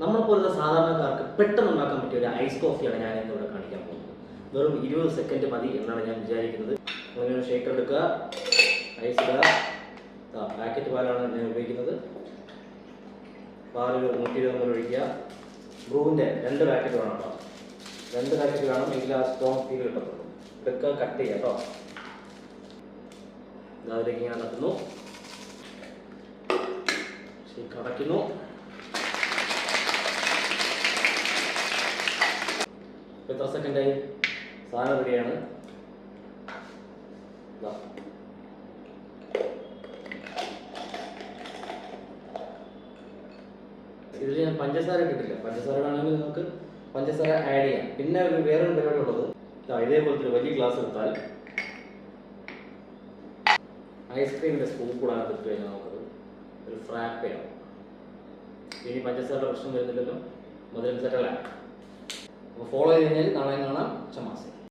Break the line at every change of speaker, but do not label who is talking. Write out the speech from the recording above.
നമ്മളെപ്പോലത്തെ സാധാരണക്കാർക്ക് പെട്ടെന്ന് ഉണ്ടാക്കാൻ പറ്റിയ ഒരു ഐസ് കോഫിയാണ് ഞാൻ ഇന്ന് ഇവിടെ കാണിക്കാൻ പോകുന്നത്. വെറും ഇരുപത് സെക്കൻഡ് മതി എന്നാണ് ഞാൻ വിചാരിക്കുന്നത്. അങ്ങനെ ഷേക്ക് എടുക്കുക. ഐസ് ഇടുക. പാക്കറ്റ് പാലാണ് ഞാൻ ഉപയോഗിക്കുന്നത്. പാലിൽ നൂറ്റി ഇരുപത് ഒഴിക്കുക. ബ്രൂവിന്റെ രണ്ട് പാക്കറ്റ് വേണം കേട്ടോ. രണ്ട് പാക്കറ്റ് വേണം. എങ്കിൽ ആ സ്ട്രോങ് ഫീൽ കിട്ടത്തുള്ളൂ ഇതൊക്കെ കട്ട് ചെയ്യാം കേട്ടോ. അതിലേക്ക് ഞാൻ നടത്തുന്നു ഷേക്ക് ഇപ്പൊ എത്ര സെക്കൻഡായി സാധനം റെഡിയാണ്. ഇതിൽ ഞാൻ പഞ്ചസാര കിട്ടില്ല പഞ്ചസാര വേണമെങ്കിൽ നിങ്ങൾക്ക് പഞ്ചസാര ആഡ് ചെയ്യാം. പിന്നെ ഒരു വേറൊരു പരിപാടി ഉള്ളത്. ഇതേപോലത്തെ വലിയ ഗ്ലാസ് എടുത്താൽ ഐസ്ക്രീമിന്റെ സ്കൂപ്പ് കൂടാൻ കഴിഞ്ഞാൽ നമുക്കത് ഒരു ഫ്രാപ്പയാവും ഇനി പഞ്ചസാരയുടെ പ്രശ്നം വരുന്നില്ലല്ലോ. മധുരം സെറ്റല്ല അപ്പോൾ ഫോളോ ചെയ്ത് കഴിഞ്ഞാൽ നാളെ കാണാം. ചമാസ